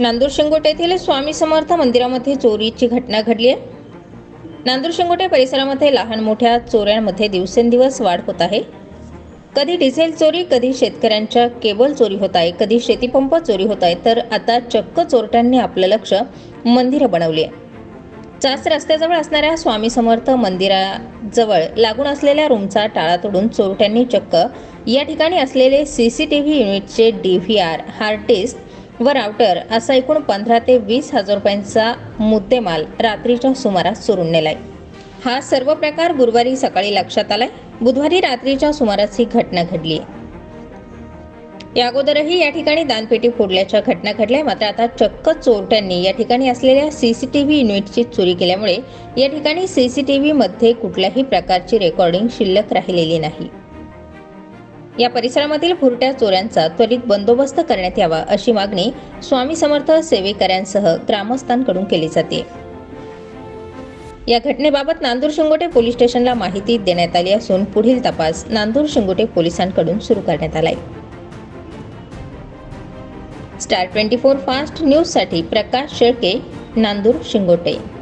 नांदूर शिंगोटे येथील स्वामी समर्थ मंदिरामध्ये चोरीची घटना घडली आहे. नांदूर शिंगोटे परिसरामध्ये लहान मोठ्या चोऱ्यांमध्ये दिवसेंदिवस वाढ होत आहे. कधी डिझेल चोरी कधी शेतकऱ्यांच्या केबल चोरी होत आहे कधी शेतीपंप चोरी होत आहे तर आता चक्क चोरट्यांनी आपलं लक्ष मंदिरं बनवली आहे. चास रस्त्याजवळ असणाऱ्या स्वामी समर्थ मंदिराजवळ लागून असलेल्या रूमचा टाळा तोडून चोरट्यांनी चक्क या ठिकाणी असलेले सी सी टी व्ही युनिटचे D V R hard disk व राउटर असा एकूण पंधरा ते वीस हजार रुपयांचा मुद्देमाल रात्रीच्या सुमारास चोरून नेलाय. हा सर्व प्रकार गुरुवारी सकाळी लक्षात आलाय. बुधवारी रात्रीच्या सुमारास ही घटना घडली आहे. या अगोदरही या ठिकाणी दानपेटी फोडल्याच्या घटना घडल्या. मात्र आता चक्क चोरट्यांनी या ठिकाणी असलेल्या सीसीटीव्ही युनिटची चोरी केल्यामुळे या ठिकाणी सीसीटीव्ही मध्ये कुठल्याही प्रकारची रेकॉर्डिंग शिल्लक राहिलेली नाही. या परिसरामधील फुरट्या चोऱ्यांचा त्वरित बंदोबस्त करण्यात यावा अशी मागणी स्वामी समर्थ सेवेकऱ्यांसह ग्रामस्थांकडून केली जाते. या घटनेबाबत नांदूर शिंगोटे पोलीस स्टेशनला माहिती देण्यात आली असून पुढील तपास नांदूर शिंगोटे पोलिसांकडून सुरू करण्यात आलाय. स्टार ट्वेंटी फोर फास्ट न्यूजसाठी प्रकाश शेळके नांदूर शिंगोटे.